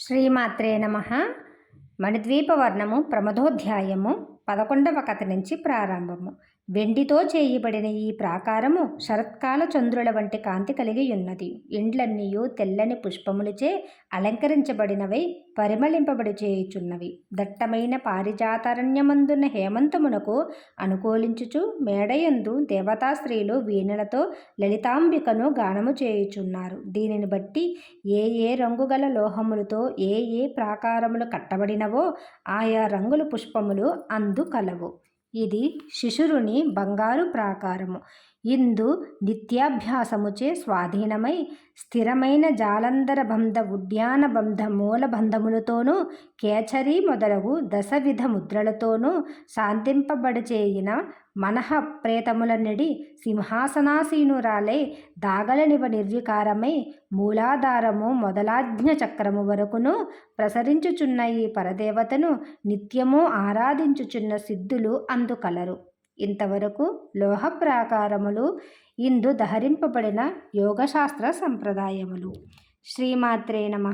శ్రీమాత్రే నమ. మణిద్వీపవర్ణము ప్రమదోధ్యాయము పదకొండవ కథ నుంచి ప్రారంభము. వెండితో చేయబడిన ఈ ప్రాకారము శరత్కాల చంద్రుల వంటి కాంతి కలిగి ఉన్నది ఇండ్లన్నీయు తెల్లని పుష్పములచే అలంకరించబడినవై పరిమళింపబడి చేయుచున్నవి దట్టమైన పారిజాతారణ్యమందున్న హేమంతమునకు అనుకూలించుచు మేడయందు దేవతా స్త్రీలు వీణలతో లలితాంబికను గానము చేయుచున్నారు. దీనిని బట్టి ఏ ఏ రంగుగల లోహములతో ఏ ఏ ప్రాకారములు కట్టబడినవో ఆయా రంగుల పుష్పములు అందు కలవు. ఇది శిశురుని బంగారు ప్రాకారము. ఇందు నిత్యాభ్యాసముచే స్వాధీనమై స్థిరమైన జాలంధర బంధ ఉద్యాన బంధ మూల బంధములతోనూ కేచరి మొదలగు దశవిధ ముద్రలతోనూ శాంతింపబడిచేయిన మనః ప్రేతములన్నడి సింహాసనాసీనురాలై దాగలనివ నిర్వికారమై మూలాధారము మొదలాజ్ఞ చక్రము వరకును ప్రసరించుచున్న ఈ పరదేవతను నిత్యము ఆరాధించుచున్న సిద్ధులు అందుకలరు ఇంతవరకు లోహ ప్రాకారములు ఇందు దహరింపబడిన యోగశాస్త్ర సంప్రదాయములు. శ్రీమాత్రే నమ.